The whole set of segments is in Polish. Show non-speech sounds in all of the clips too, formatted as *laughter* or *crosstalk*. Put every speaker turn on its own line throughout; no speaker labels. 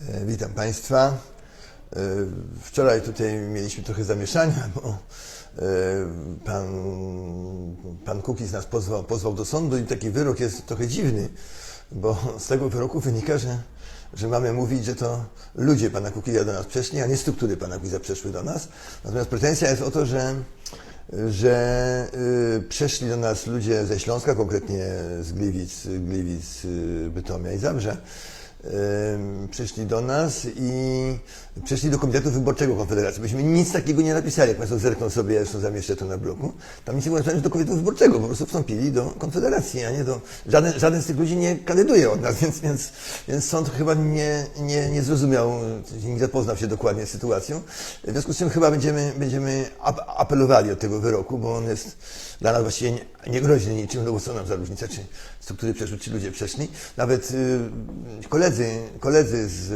E, Witam Państwa. E, Wczoraj tutaj mieliśmy trochę zamieszania, bo e, pan, pan Kukiz nas pozwał, pozwał do sądu i taki wyrok jest trochę dziwny, bo z tego wyroku wynika, że, że mamy mówić, że to ludzie pana Kukiza do nas przeszli, a nie struktury pana Kukiza przeszły do nas. Natomiast pretensja jest o to, że że y, przeszli do nas ludzie ze Śląska, konkretnie z Gliwic, Gliwic y, Bytomia i Zabrze. Przyszli do nas i przyszli do Komitetu Wyborczego Konfederacji. Myśmy nic takiego nie napisali. Jak Państwo zerkną sobie, ja zresztą zamieszczę to na bloku, tam nic nie było napisane, do Komitetu Wyborczego. Po prostu wstąpili do Konfederacji, a nie do... Żaden, żaden z tych ludzi nie kandyduje od nas, *laughs* więc, więc, więc sąd chyba nie, nie, nie zrozumiał, nie zapoznał się dokładnie z sytuacją. W związku z czym chyba będziemy, będziemy ap- apelowali od tego wyroku, bo on jest dla nas właściwie nie, groźny niczym, no bo co nam za różnica, czy struktury przeszły, czy ludzie przeszli. Nawet y, koledzy, koledzy z,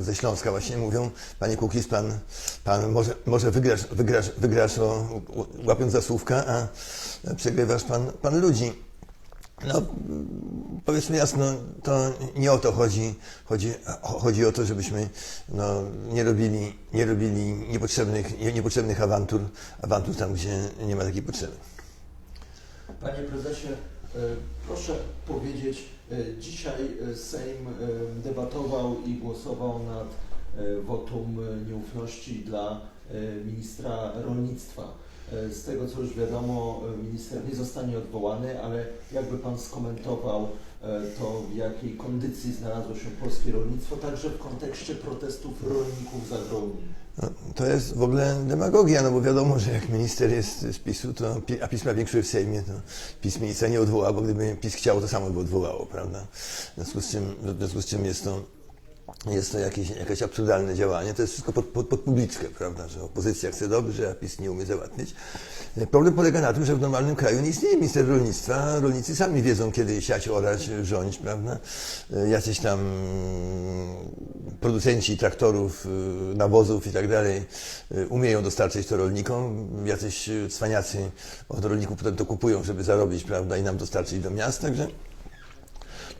y, ze Śląska właśnie mówią, panie Kukiz, pan, pan może, może wygrasz, wygrasz, wygrasz o, łapiąc za słówka, a przegrywasz pan, pan ludzi. No, powiedzmy jasno, to nie o to chodzi. Chodzi, chodzi o to, żebyśmy no, nie, robili, nie robili niepotrzebnych, nie- niepotrzebnych awantur, awantur tam, gdzie nie ma takiej potrzeby.
Panie prezesie, e, proszę powiedzieć, e, dzisiaj e, Sejm debatował i głosował nad wotum nieufności dla ministra rolnictwa. Z tego co już wiadomo, minister nie zostanie odwołany, ale jakby pan skomentował to, w jakiej kondycji znalazło się polskie rolnictwo, także w kontekście protestów rolników za Grołni.
No, to jest w ogóle demagogia, no bo wiadomo, że jak minister jest z PiSu, to, a PiS ma większość w Sejmie, to PiS ministra nie odwoła, bo gdyby PiS chciał, to samo by odwołało, prawda? W związku z czym, w związku z czym jest to, jest to jakieś, jakieś absurdalne działanie. To jest wszystko pod, pod, pod publiczkę, prawda? Że opozycja chce dobrze, a PiS nie umie załatwić. Problem polega na tym, że w normalnym kraju nie istnieje minister rolnictwa. Rolnicy sami wiedzą, kiedy siać, orać, rządzić, prawda? Jacyś tam producenci traktorów, nawozów i tak dalej umieją dostarczyć to rolnikom. Jacyś cwaniacy od rolników potem to kupują, żeby zarobić, prawda? I nam dostarczyć do miast. Także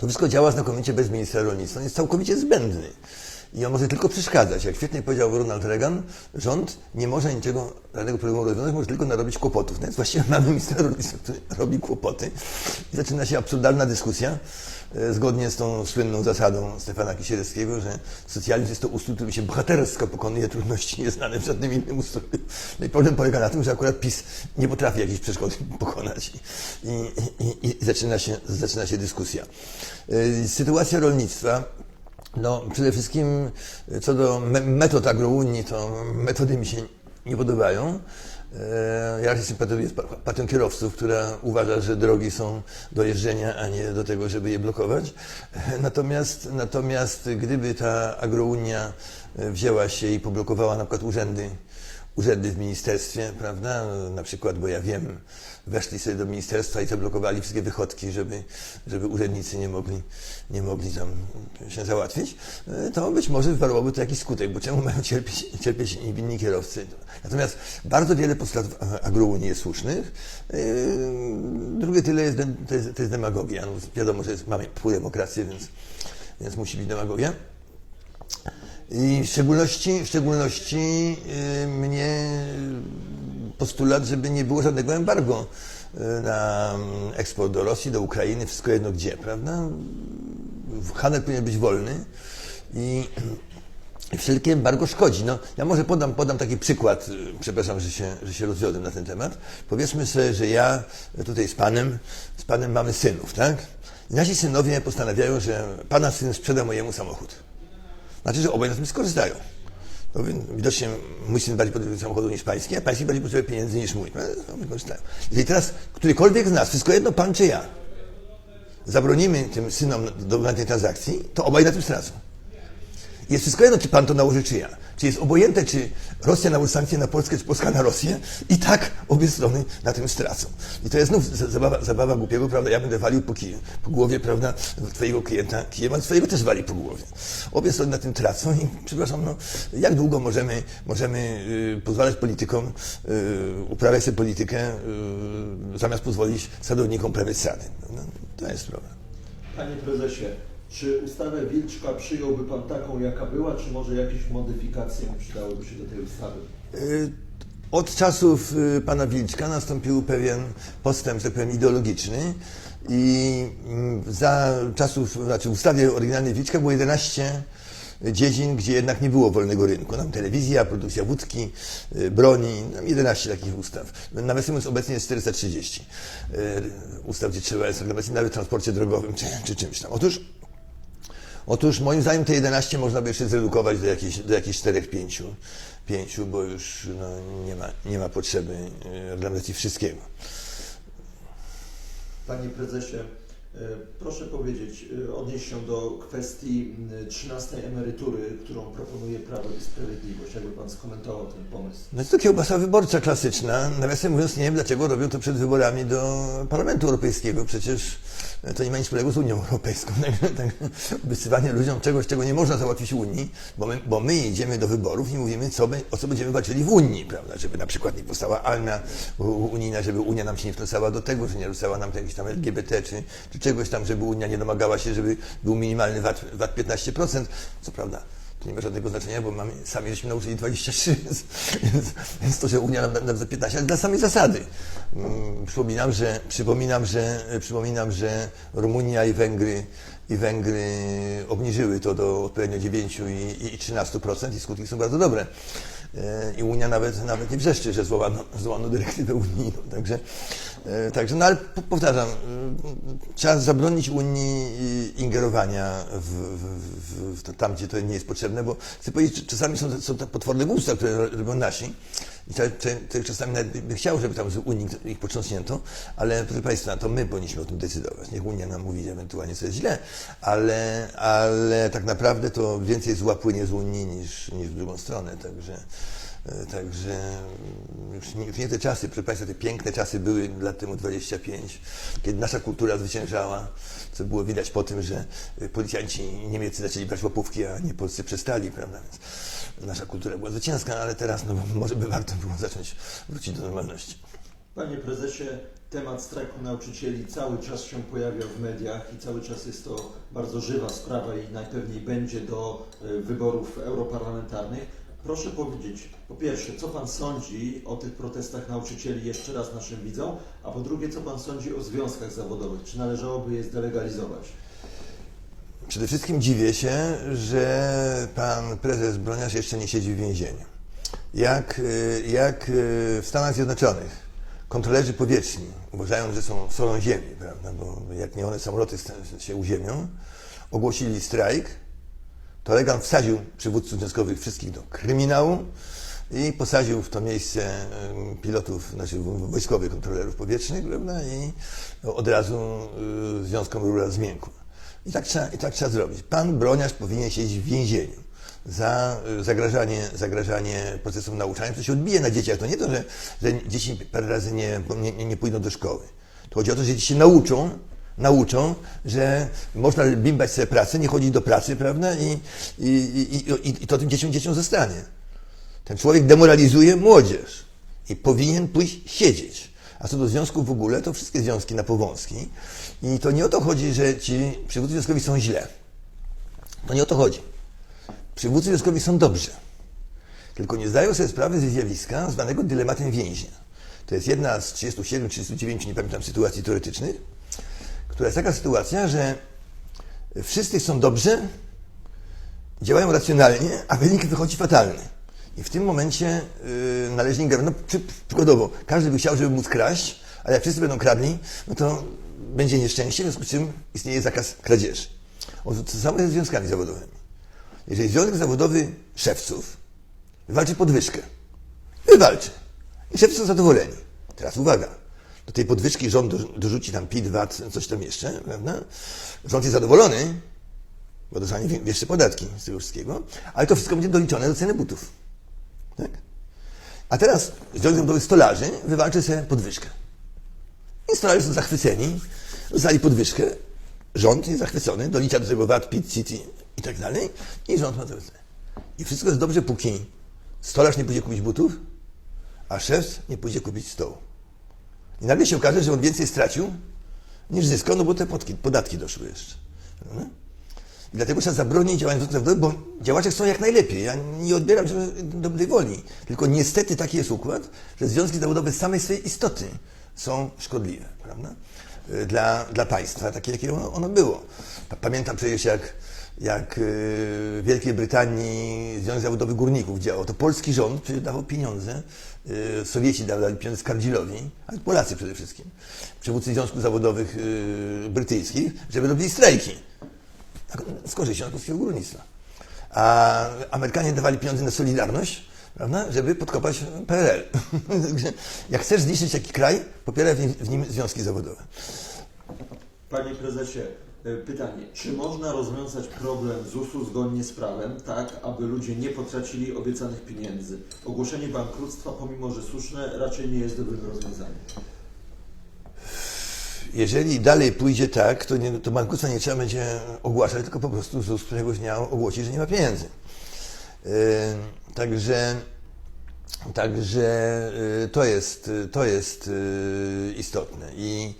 to wszystko działa znakomicie bez ministra rolnictwa. On jest całkowicie zbędny. I on może tylko przeszkadzać. Jak świetnie powiedział Ronald Reagan, rząd nie może niczego, żadnego problemu rozwiązać, może tylko narobić kłopotów. No więc właściwie *laughs* mamy ministra rolnictwa, który robi kłopoty. I zaczyna się absurdalna dyskusja, e, zgodnie z tą słynną zasadą Stefana Kisielewskiego, że socjalizm jest to ustrój, który się bohatersko pokonuje trudności nieznane w żadnym innym ustroju. No i problem polega na tym, że akurat PiS nie potrafi jakiejś przeszkody *laughs* pokonać. I, i, i, i zaczyna, się, zaczyna się dyskusja. E, Sytuacja rolnictwa no, przede wszystkim co do me- metod agrounii, to metody mi się nie podobają. E, Ja raczej sympatyzuję z pa- partią kierowców, która uważa, że drogi są do jeżdżenia, a nie do tego, żeby je blokować. E, Natomiast, natomiast gdyby ta agrounia e, wzięła się i poblokowała na przykład urzędy, urzędy w ministerstwie, prawda? Na przykład, bo ja wiem, weszli sobie do ministerstwa i zablokowali wszystkie wychodki, żeby, żeby urzędnicy nie mogli, nie mogli tam się załatwić, to być może wywarłoby to jakiś skutek, bo czemu mają cierpieć, cierpieć niewinni kierowcy? Natomiast bardzo wiele postulatów agrounii jest słusznych. E, Drugie tyle jest, to jest, to jest demagogia. No, wiadomo, że jest, mamy pół demokrację, więc, więc musi być demagogia. I w szczególności, w szczególności y, mnie postulat, żeby nie było żadnego embargo y, na mm, eksport do Rosji, do Ukrainy, wszystko jedno gdzie, prawda? Handel powinien być wolny i wszelkie embargo szkodzi. No, ja może podam, podam taki przykład, y, przepraszam, że się, że się rozwiodłem na ten temat. Powiedzmy sobie, że ja tutaj z panem, z panem mamy synów, tak? I nasi synowie postanawiają, że pana syn sprzeda mojemu samochód. Znaczy, że obaj na tym skorzystają. No, widocznie mój syn bardziej potrzebuje samochodu niż pański, a pański bardziej potrzebuje pieniędzy niż mój. No. Jeżeli teraz którykolwiek z nas, wszystko jedno pan czy ja, zabronimy tym synom dokonania tej transakcji, to obaj na tym stracą. Jest wszystko jedno, czy pan to nałoży, czy ja. Czy jest obojętne, czy Rosja nałoży sankcje na Polskę, czy Polska na Rosję. I tak obie strony na tym stracą. I to jest znów za- zabawa, zabawa głupiego, prawda? Ja będę walił po, po głowie, prawda, twojego klienta kijem, a twojego też wali po głowie. Obie strony na tym tracą i, przepraszam, no, jak długo możemy, możemy y, pozwalać politykom y, uprawiać tę politykę, y, zamiast pozwolić sadownikom prawiać sady? No, to jest problem.
Panie prezesie, Czy ustawę Wilczka przyjąłby Pan taką, jaka była, czy może jakieś modyfikacje przydałyby się do tej ustawy?
Y, Od czasów y, pana Wilczka nastąpił pewien postęp, że tak powiem, ideologiczny i mm, za czasów, znaczy w ustawie oryginalnej Wilczka było 11 dziedzin, gdzie jednak nie było wolnego rynku. Tam telewizja, produkcja wódki, y, broni, tam 11 takich ustaw. Nawiasem mówiąc, obecnie jest 430 y, ustaw, gdzie trzeba jest reglamentować, nawet w transporcie drogowym czy, czy czymś tam. Otóż Otóż moim zdaniem te 11 można by jeszcze zredukować do jakichś, do jakichś 4-5, pięciu, bo już no, nie, ma, nie ma potrzeby e, reglamentacji wszystkiego.
Panie Prezesie, e, proszę powiedzieć, e, odnieść się do kwestii m, 13 emerytury, którą proponuje Prawo i Sprawiedliwość. Jakby Pan skomentował ten pomysł?
No to kiełbasa wyborcza klasyczna. Nawiasem mówiąc, nie wiem dlaczego robią to przed wyborami do Parlamentu Europejskiego. Przecież to nie ma nic wspólnego z Unią Europejską. *laughs* Także tak, obiecywanie ludziom czegoś, czego nie można załatwić w Unii, bo my, bo my idziemy do wyborów i mówimy, co by, o co będziemy walczyli w Unii, prawda? Żeby na przykład nie powstała armia unijna, żeby Unia nam się nie wtrącała do tego, że nie rzucała nam jakieś tam LGBT, czy, czy czegoś tam, żeby Unia nie domagała się, żeby był minimalny VAT, VAT 15%. Co prawda, to nie ma żadnego znaczenia, bo mamy, sami żeśmy nauczyli 23, *laughs* więc, więc, więc to, że Unia nam, nam za 15, ale dla samej zasady. Mm, Przypominam, że, przypominam, że, przypominam, że Rumunia i Węgry, i Węgry obniżyły to do odpowiednio 9 i, i 13% i skutki są bardzo dobre. E, I Unia nawet, nawet nie wrzeszczy, że zwołano, zwołano dyrektywę unijną. Także, e, także no ale po- powtarzam, e, trzeba zabronić Unii ingerowania w, w, w, tam, gdzie to nie jest potrzebne, bo chcę powiedzieć, czasami są, są te potworne gusta, które robią nasi. I te, te, te czasami nawet by chciał, żeby tam Unii ich potrząsnięto, ale proszę Państwa, to my powinniśmy o tym decydować. Niech Unia nam mówi ewentualnie, co jest źle, ale, ale tak naprawdę to więcej zła płynie z Unii niż, niż w drugą stronę. Także, także już nie, już nie te czasy, proszę Państwa, te piękne czasy były lat temu 25, kiedy nasza kultura zwyciężała, co było widać po tym, że e, policjanci niemieccy zaczęli brać łapówki, a nie Polscy przestali, prawda? Więc nasza kultura była zwycięska, ale teraz no, *laughs* może by warto było zacząć wrócić do normalności.
Panie Prezesie, temat strajku nauczycieli cały czas się pojawia w mediach i cały czas jest to bardzo żywa sprawa i najpewniej będzie do e, wyborów europarlamentarnych. Proszę powiedzieć, po pierwsze, co Pan sądzi o tych protestach nauczycieli jeszcze raz naszym widzom, a po drugie, co Pan sądzi o związkach zawodowych? Czy należałoby je zdelegalizować?
Przede wszystkim dziwię się, że pan prezes Broniarz jeszcze nie siedzi w więzieniu. Jak, y, jak y, w Stanach Zjednoczonych kontrolerzy powietrzni uważają, że są solą ziemi, prawda? bo jak nie one samoloty się uziemią, ogłosili strajk, to Reagan wsadził przywódców związkowych wszystkich do kryminału i posadził w to miejsce pilotów, znaczy wojskowych kontrolerów powietrznych, prawda? I od razu y, związkom rura zmiękła. I tak, trzeba, I tak trzeba zrobić. Pan Broniarz powinien siedzieć w więzieniu za y, zagrażanie, zagrażanie procesom nauczania, to się odbije na dzieciach. To nie to, że, że dzieci parę razy nie, nie, nie pójdą do szkoły. To chodzi o to, że dzieci się nauczą, nauczą, że można bimbać sobie pracę, nie chodzić do pracy, prawda? I, i, i, i, to tym dzieciom, dzieciom zostanie. Ten człowiek demoralizuje młodzież i powinien pójść siedzieć. A co do związków w ogóle, to wszystkie związki na powązki. I to nie o to chodzi, że ci przywódcy związkowi są źle. To nie o to chodzi. Przywódcy związkowi są dobrzy. Tylko nie zdają sobie sprawy ze zjawiska zwanego dylematem więźnia. To jest jedna z 37, 39, nie pamiętam, sytuacji teoretycznych, która jest taka sytuacja, że wszyscy są dobrzy, działają racjonalnie, a wynik wychodzi fatalny. I w tym momencie yy, należy. No, przy, przykładowo, każdy by chciał, żeby móc kraść, ale jak wszyscy będą kradli, no to będzie nieszczęście, w związku z czym istnieje zakaz kradzieży. O, to samo jest ze związkami zawodowymi. Jeżeli związek zawodowy szewców wywalczy podwyżkę, wywalczy. I szewcy są zadowoleni. Teraz uwaga. Do tej podwyżki rząd dorzu- dorzuci tam PIT, VAT, coś tam jeszcze, prawda? Rząd jest zadowolony, bo dostanie większe podatki z tego wszystkiego, ale to wszystko będzie doliczone do ceny butów. Tak? A teraz Związek Zawodowy Stolarzy wywalczy sobie podwyżkę. I stolarze są zachwyceni, dostali podwyżkę, rząd jest zachwycony, dolicza do tego VAT, PIT, CIT i tak dalej i rząd ma to. I wszystko jest dobrze, póki stolarz nie pójdzie kupić butów, a szef nie pójdzie kupić stołu. I nagle się okaże, że on więcej stracił niż zyskał, no bo te podatki doszły jeszcze. I dlatego trzeba zabronić działań zawodowych, bo działacze chcą jak najlepiej. Ja nie odbieram dobrej woli. Tylko niestety taki jest układ, że związki zawodowe z samej swojej istoty są szkodliwe, prawda? Y, Dla, dla państwa, takie jakie ono, ono było. Pa- Pamiętam przecież jak, jak y, w Wielkiej Brytanii Związek Zawodowy Górników działał. To polski rząd przecież dawał pieniądze, y, Sowieci dawali pieniądze Skardzilowi, ale Polacy przede wszystkim, przywódcy związków zawodowych y, brytyjskich, żeby robili strajki z korzyścią polskiego górnictwa. A Amerykanie dawali pieniądze na Solidarność, prawda, żeby podkopać PRL. *laughs* Jak chcesz zniszczyć taki kraj, popieraj w nim, związki zawodowe.
Panie prezesie, pytanie. Czy można rozwiązać problem ZUS-u zgodnie z prawem, tak aby ludzie nie potracili obiecanych pieniędzy? Ogłoszenie bankructwa, pomimo że słuszne, raczej nie jest dobrym rozwiązaniem.
Jeżeli dalej pójdzie tak, to, nie, to bankructwa nie trzeba będzie ogłaszać, tylko po prostu ZUS któregoś dnia ogłosi, że nie ma pieniędzy. Yy, także także yy, to jest, to jest yy, istotne i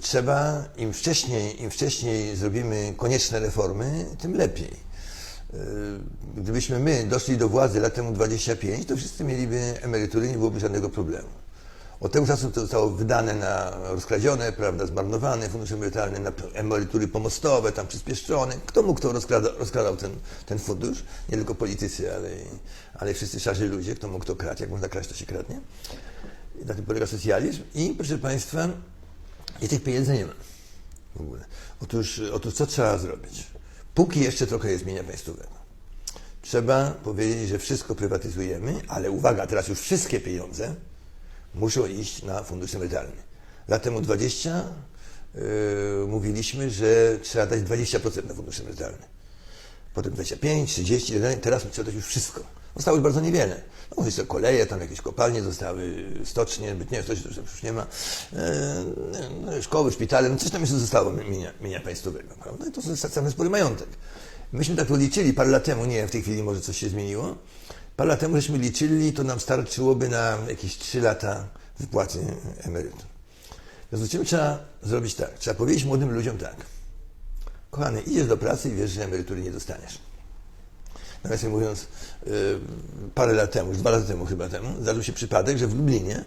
trzeba, im wcześniej, im wcześniej zrobimy konieczne reformy, tym lepiej. Gdybyśmy my doszli do władzy lat temu 25, to wszyscy mieliby emerytury, nie byłoby żadnego problemu. Od tego czasu to zostało wydane na rozkradzione, prawda, zmarnowane fundusze emerytalne, na emerytury pomostowe, tam przyspieszone. Kto mógł, kto rozkrada, rozkradał ten, ten fundusz? Nie tylko politycy, ale, ale wszyscy szarzy ludzie. Kto mógł to kraść? Jak można kraść, to się kradnie. I na tym polega socjalizm. I proszę Państwa, i tych pieniędzy nie ma w ogóle. Otóż, otóż co trzeba zrobić? Póki jeszcze trochę jest mienia państwowego. Trzeba powiedzieć, że wszystko prywatyzujemy, ale uwaga, teraz już wszystkie pieniądze muszą iść na fundusz emerytalny. Lat temu 20 yy, mówiliśmy, że trzeba dać 20% na fundusz emerytalny. Potem 25, 30, teraz trzeba dać już wszystko. Zostało już bardzo niewiele. No, jeszcze koleje, tam jakieś kopalnie zostały, stocznie, być nie, stocznie to już nie ma, e, no, szkoły, szpitale, no coś tam jeszcze zostało mienia, mienia państwowego, prawda? I to jest same spory majątek. Myśmy tak to liczyli parę lat temu, nie wiem, w tej chwili może coś się zmieniło. Parę lat temu żeśmy liczyli, to nam starczyłoby na jakieś 3 lata wypłaty emerytur. W związku trzeba zrobić tak, trzeba powiedzieć młodym ludziom tak. Kochany, idziesz do pracy i wiesz, że emerytury nie dostaniesz. Nawiasem mówiąc, y, parę lat temu, już dwa lata temu chyba temu, zdarzył się przypadek, że w Lublinie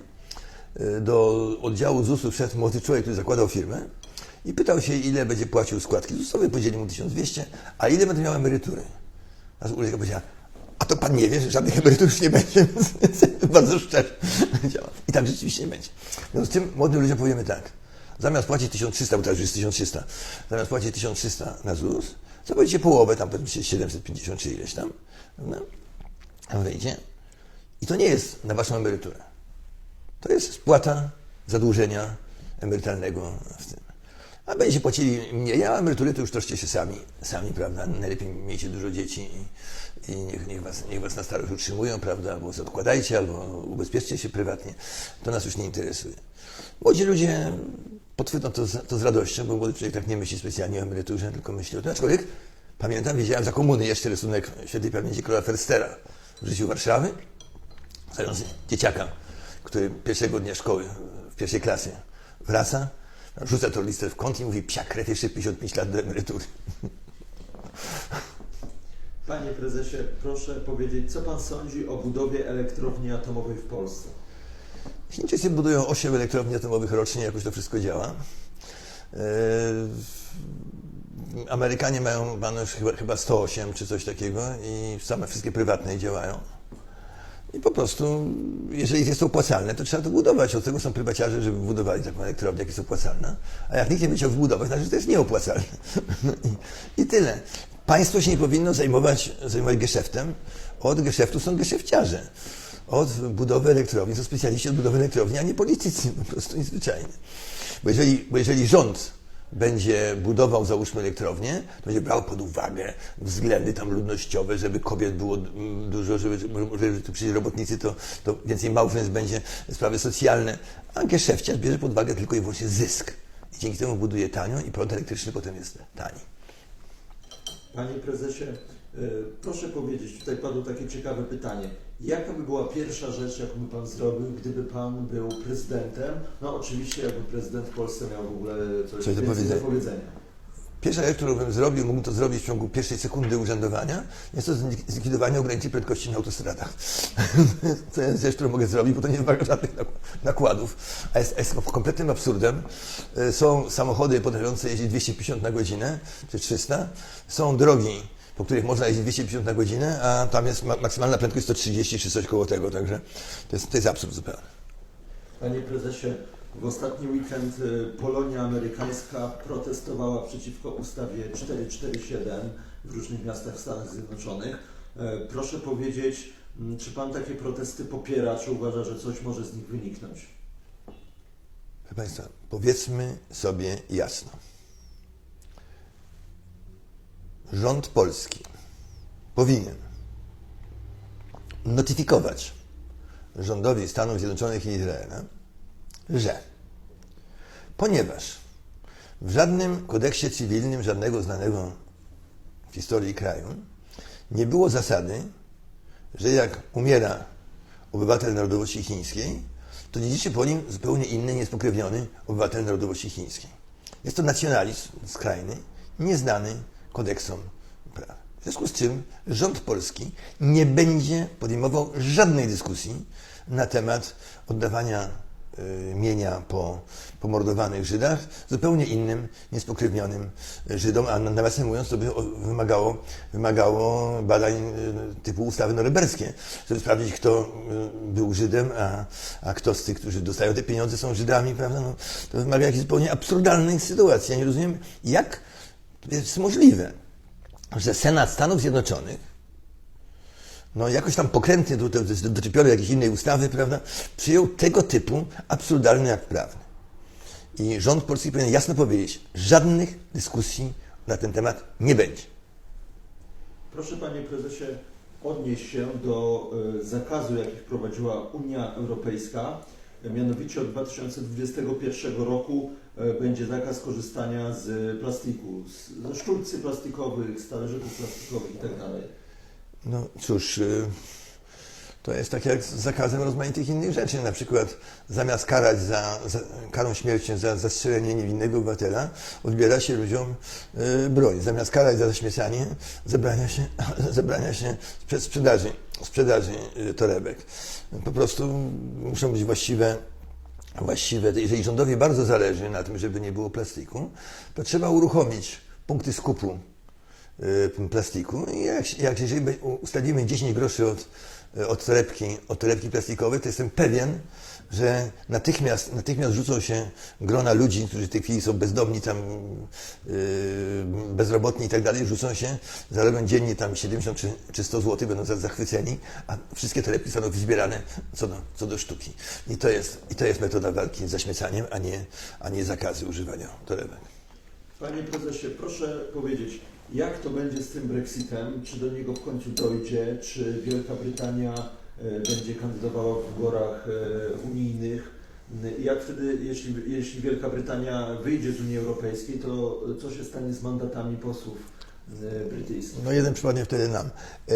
y, do oddziału ZUS-u wszedł młody człowiek, który zakładał firmę i pytał się, ile będzie płacił składki ZUS-owe, powiedzieli mu 1200, a ile będę miał emerytury. A Ulrika powiedziała, a to pan nie wie, że żadnych emerytur już nie będzie. *laughs* Bardzo szczerze. I tak rzeczywiście nie będzie. W związku z tym młodym ludziom powiemy tak. Zamiast płacić 1300, bo teraz już jest 1300, zamiast płacić 1300 na ZUS, zapłacicie połowę, tam powiedzmy 750 czy ileś tam, prawda? Tam wejdzie. I to nie jest na waszą emeryturę. To jest spłata zadłużenia emerytalnego w tym. A będziecie płacili mniej, a emerytury to już troszcie się sami, sami, prawda? Najlepiej miejcie dużo dzieci i, niech, niech, was, niech was na starość utrzymują, prawda? Albo odkładajcie, albo ubezpieczcie się prywatnie. To nas już nie interesuje. Młodzi ludzie podchwytną to, to z radością, bo młody człowiek tak nie myśli specjalnie o emeryturze, tylko myśli o tym. Aczkolwiek pamiętam, widziałem za komuny jeszcze rysunek świętej pamięci króla Ferstera w życiu Warszawy, stojący dzieciaka, który pierwszego dnia szkoły, w pierwszej klasie wraca, rzuca to listę w kąt i mówi, psia krew, jeszcze 55 lat do emerytury. *laughs*
Panie prezesie, proszę powiedzieć, co pan sądzi o budowie elektrowni atomowej w Polsce?
Chińczycy budują 8 elektrowni atomowych rocznie, jakoś to wszystko działa. Eee, Amerykanie mają, chyba, chyba 108 czy coś takiego i same wszystkie prywatne działają. I po prostu, jeżeli jest to opłacalne, to trzeba to budować. Od tego są prywaciarze, żeby budowali taką elektrownię, jak jest opłacalna. A jak nikt nie będzie wybudować, znaczy, że to jest nieopłacalne. *laughs* I tyle. Państwo się nie powinno zajmować, zajmować geszeftem. Od geszeftu są geszefciarze. Od budowy elektrowni są specjaliści od budowy elektrowni, a nie politycy. Po prostu niezwyczajnie. Bo jeżeli, bo jeżeli rząd będzie budował, załóżmy, elektrownię, to będzie brał pod uwagę względy tam ludnościowe, żeby kobiet było dużo, żeby, żeby tu przyjdzie robotnicy, to, to więcej małżeństw będzie, sprawy socjalne. A geszefciarz bierze pod uwagę tylko i wyłącznie zysk. I dzięki temu buduje tanio i prąd elektryczny potem jest tani.
Panie prezesie, y, proszę powiedzieć, tutaj padło takie ciekawe pytanie. Jaka by była pierwsza rzecz, jaką by pan zrobił, gdyby pan był prezydentem? No oczywiście, jakby prezydent w Polsce miał w ogóle coś,
Coś do powiedzenia. Pierwsza rzecz, którą bym zrobił, mógł to zrobić w ciągu pierwszej sekundy urzędowania, jest to zlikwidowanie ograniczeń prędkości na autostradach. *laughs* to jest rzecz, którą mogę zrobić, bo to nie wymaga żadnych nak- nakładów. A jest, jest kompletnym absurdem. Y, Są samochody potrafiące jeździć 250 na godzinę, czy 300. Są drogi, po których można jeździć 250 na godzinę, a tam jest ma- maksymalna prędkość 130 czy coś koło tego. Także to jest, to jest absurd zupełny.
Panie prezesie, w ostatni weekend y, Polonia amerykańska protestowała przeciwko ustawie 447 w różnych miastach w Stanach Zjednoczonych. E, Proszę powiedzieć, czy pan takie protesty popiera, czy uważa, że coś może z nich wyniknąć?
Proszę Państwa, powiedzmy sobie jasno. Rząd polski powinien notyfikować rządowi Stanów Zjednoczonych i Izraela, że ponieważ w żadnym kodeksie cywilnym żadnego znanego w historii kraju nie było zasady, że jak umiera obywatel narodowości chińskiej, to dziedziczy po nim zupełnie inny, niespokrewniony obywatel narodowości chińskiej. Jest to nacjonalizm skrajny, nieznany kodeksom prawa. W związku z czym rząd polski nie będzie podejmował żadnej dyskusji na temat oddawania mienia po pomordowanych Żydach zupełnie innym, niespokrewnionym Żydom, a nawiasem mówiąc, to by wymagało, wymagało badań y, typu ustawy norymberskie, żeby sprawdzić, kto y, był Żydem, a, a kto z tych, którzy dostają te pieniądze, są Żydami, prawda? No, to wymaga jakiejś zupełnie absurdalnej sytuacji. Ja nie rozumiem, jak jest możliwe, że Senat Stanów Zjednoczonych no jakoś tam pokrętnie do, do, do, doczepiony jakiejś innej ustawy, prawda, przyjął tego typu absurdalny akt prawny. I rząd polski powinien jasno powiedzieć, żadnych dyskusji na ten temat nie będzie.
Proszę panie prezesie odnieść się do y, zakazu, jaki wprowadziła Unia Europejska. Mianowicie od 2021 roku y, będzie zakaz korzystania z plastiku, ze sztućcy plastikowych, z talerzyków plastikowych itd.
No cóż, y, to jest tak jak z zakazem rozmaitych innych rzeczy. Na przykład zamiast karać za, za karą śmierci za zastrzelenie niewinnego obywatela, odbiera się ludziom y, broń. Zamiast karać za zaśmiecanie, zabrania się, *laughs* zabrania się sprze- sprzedaży, sprzedaży y, torebek. Po prostu muszą być właściwe właściwe, jeżeli rządowi bardzo zależy na tym, żeby nie było plastiku, to trzeba uruchomić punkty skupu plastiku i jak, jak jeżeli ustalimy 10 groszy od, od, torebki, od torebki plastikowej, to jestem pewien, że natychmiast, natychmiast rzucą się grona ludzi, którzy w tej chwili są bezdomni, tam yy, bezrobotni i tak dalej, rzucą się, zarobią dziennie tam 70 czy, czy 100 zł, będą za- zachwyceni, a wszystkie torebki zostaną wyzbierane co do, co do sztuki. I to, jest, I to jest metoda walki z zaśmiecaniem, a nie, a nie zakazy używania torebek.
Panie prezesie, proszę powiedzieć, jak to będzie z tym Brexitem? Czy do niego w końcu dojdzie? Czy Wielka Brytania e, będzie kandydowała w wyborach e, unijnych? I Jak wtedy, jeśli, jeśli Wielka Brytania wyjdzie z Unii Europejskiej, to co się stanie z mandatami posłów e, brytyjskich?
No jeden przypadnie wtedy nam. E,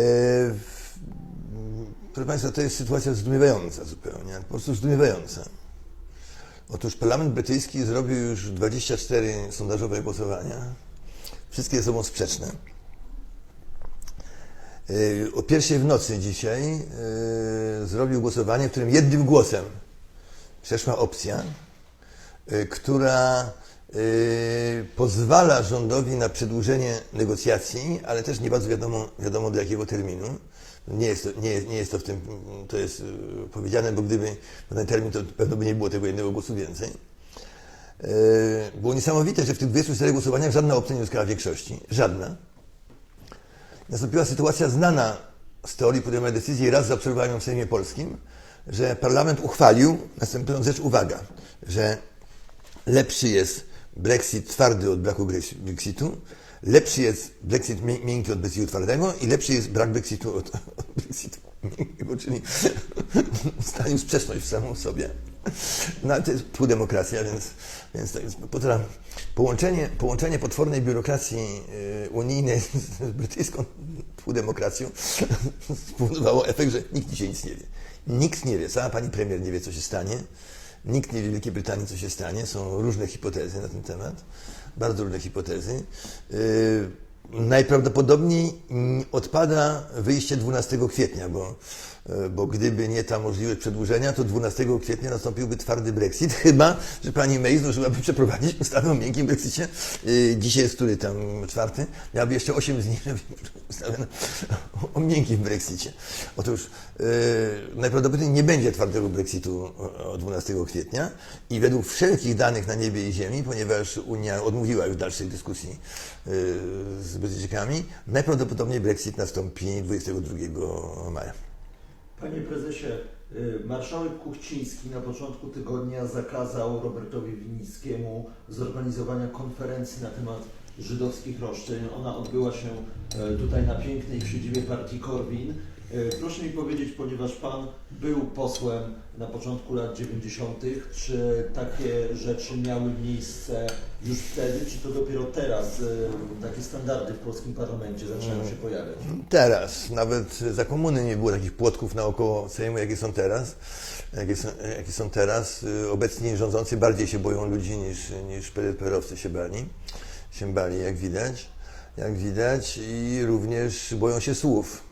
proszę Państwa, to jest sytuacja zdumiewająca zupełnie, po prostu zdumiewająca. Otóż Parlament Brytyjski zrobił już 24 sondażowe głosowania. Wszystkie ze sobą sprzeczne. E, O pierwszej w nocy dzisiaj e, zrobił głosowanie, w którym jednym głosem przeszła opcja, y, która y, pozwala rządowi na przedłużenie negocjacji, ale też nie bardzo wiadomo, wiadomo do jakiego terminu. Nie jest, to, nie, jest- nie jest to w tym, to jest y, powiedziane, bo gdyby ten termin, to pewno by nie było tego jednego głosu więcej. Y, Było niesamowite, że w tych 24 głosowaniach żadna opcja nie uzyskała większości. Żadna. Nastąpiła sytuacja znana z teorii podejmowania decyzji, raz zaobserwowałem ją w Sejmie Polskim, że parlament uchwalił następującą rzecz, uwaga, że lepszy jest Brexit twardy od braku Brexitu, lepszy jest Brexit mię- miękki od Brexitu twardego i lepszy jest brak Brexitu od, *laughs* od Brexitu miękkiego, czyli *laughs* stanie sprzeczność w samą sobie. No ale to jest półdemokracja, więc, więc to jest potra- połączenie, połączenie potwornej biurokracji y, unijnej z brytyjską półdemokracją *laughs* spowodowało efekt, że nikt dzisiaj nic nie wie. Nikt nie wie, sama pani premier nie wie, co się stanie. Nikt nie wie w Wielkiej Brytanii, co się stanie. Są różne hipotezy na ten temat. bardzo różne hipotezy. Yy, Najprawdopodobniej odpada wyjście 12 kwietnia, bo, bo gdyby nie ta możliwość przedłużenia, to 12 kwietnia nastąpiłby twardy Brexit, *laughs* chyba, że pani May zdążyłaby przeprowadzić ustawę o miękkim Brexicie. Yy, Dzisiaj jest który tam czwarty? Miałaby jeszcze 8 dni, żeby *laughs* ustawę o miękkim Brexicie. Otóż yy, najprawdopodobniej nie będzie twardego Brexitu o- o 12 kwietnia i według wszelkich danych na niebie i ziemi, ponieważ Unia odmówiła już dalszej dyskusji z Brytyjczykami, najprawdopodobniej Brexit nastąpi 22 maja.
Panie prezesie, y, marszałek Kuchciński na początku tygodnia zakazał Robertowi Winnickiemu zorganizowania konferencji na temat żydowskich roszczeń. Ona odbyła się e, tutaj na pięknej siedzibie partii Korwin. E, Proszę mi powiedzieć, ponieważ Pan był posłem na początku lat 90., czy takie rzeczy miały miejsce już wtedy, czy to dopiero teraz e, takie standardy w polskim parlamencie zaczynają się pojawiać?
Teraz, nawet za komuny nie było takich płotków naokoło Sejmu, jakie są teraz. Jakie są, jakie są teraz. Y, Obecni rządzący bardziej się boją ludzi niż, niż PDPR-owcy się bali. Się bali, jak widać. Jak widać i również boją się słów.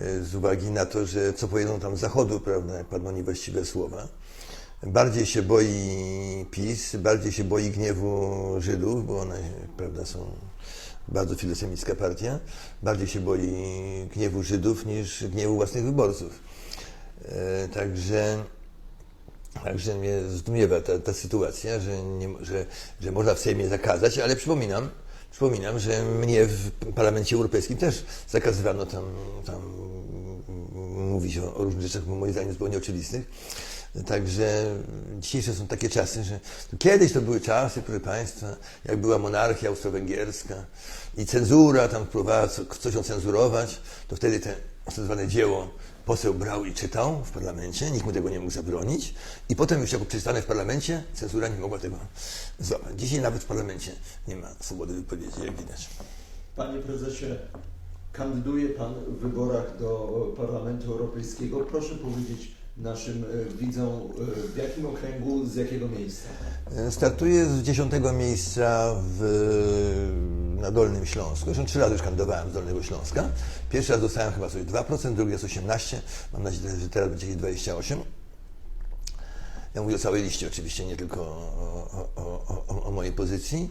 Y, Z uwagi na to, że co powiedzą tam z zachodu, prawda, jak padną niewłaściwe słowa. Bardziej się boi PiS, bardziej się boi gniewu Żydów, bo one, prawda, są bardzo filosemicka partia, bardziej się boi gniewu Żydów niż gniewu własnych wyborców. E, Także, także mnie zdumiewa ta, ta sytuacja, że, nie, że, że można w Sejmie zakazać, ale przypominam, przypominam, że mnie w Parlamencie Europejskim też zakazywano tam, tam mówić o, o różnych rzeczach, moim zdaniem zupełnie oczywistych. Także dzisiejsze są takie czasy, że kiedyś to były czasy, proszę Państwa, jak była monarchia austro-węgierska i cenzura tam próbowała co- coś ocenzurować, to wtedy te ocenzurowane dzieło poseł brał i czytał w parlamencie, nikt mu tego nie mógł zabronić i potem już jako przeczytane w parlamencie, cenzura nie mogła tego złapać. Dzisiaj nawet w parlamencie nie ma swobody wypowiedzi, jak widać.
Panie prezesie, kandyduje Pan w wyborach do Parlamentu Europejskiego. Proszę powiedzieć naszym e, widzom, e, w jakim okręgu, z jakiego miejsca?
Startuję z dziesiątego miejsca w, na Dolnym Śląsku. Zresztą trzy razy już kandydowałem z Dolnego Śląska. Pierwszy raz dostałem chyba sobie 2%, drugi raz 18%. Mam nadzieję, że teraz będzie ich 28%. Ja mówię o całej liście oczywiście, nie tylko o, o, o, o, mojej pozycji.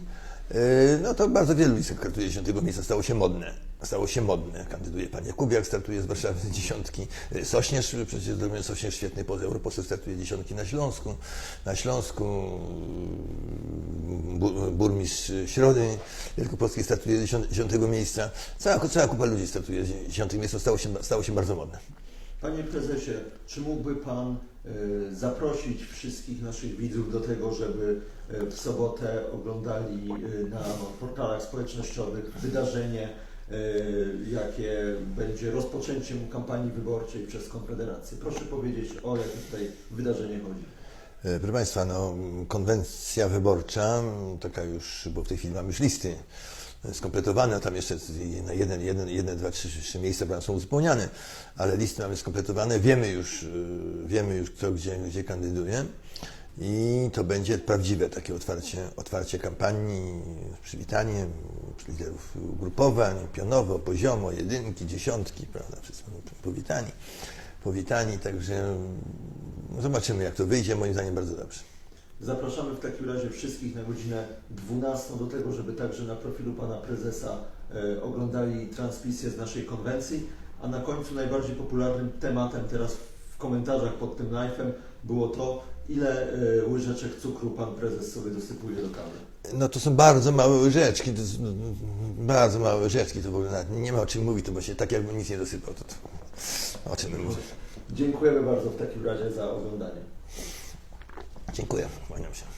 No to bardzo wielu listach startuje z dziesiątego miejsca, stało się modne. Stało się modne. Kandyduje pan Jakubiak, startuje z Warszawy z dziesiątki. Sośnierz, przecież zrobiłem Sośnierz świetny poza europoseł, startuje dziesiątki na Śląsku. Na Śląsku bu- burmistrz Środy Wielkopolskiej startuje dziesiątego miejsca. Cała, cała kupa ludzi startuje dziesiątego miejsca, stało się, stało się bardzo modne.
Panie prezesie, czy mógłby Pan e, zaprosić wszystkich naszych widzów do tego, żeby e, w sobotę oglądali e, na portalach społecznościowych wydarzenie, jakie będzie rozpoczęciem kampanii wyborczej przez Konfederację? Proszę powiedzieć, o jakie tutaj wydarzenie chodzi.
E, Proszę Państwa, no, konwencja wyborcza, taka już, bo w tej chwili mamy już listy e, skompletowane, tam jeszcze jeden, jeden, jeden, dwa, trzy, trzy miejsca są uzupełniane, ale listy mamy skompletowane, wiemy już, e, wiemy już kto gdzie, gdzie kandyduje i to będzie prawdziwe takie otwarcie, otwarcie kampanii, przywitanie liderów ugrupowań, pionowo, poziomo, jedynki, dziesiątki, prawda, wszyscy powitani, powitani, także no, zobaczymy jak to wyjdzie, moim zdaniem bardzo dobrze.
Zapraszamy w takim razie wszystkich na godzinę 12 do tego, żeby także na profilu pana prezesa e, oglądali transmisję z naszej konwencji. A na końcu najbardziej popularnym tematem teraz w komentarzach pod tym live'em było to, ile e, łyżeczek cukru pan prezes sobie dosypuje do kawy.
No to są bardzo małe łyżeczki, to bardzo małe łyżeczki, to w ogóle nawet nie ma o czym mówić, to właśnie tak jakby nic nie dosypał, to, to o czym my mówimy.
Dziękujemy bardzo w takim razie za oglądanie.
Dziękuję, kłaniam się.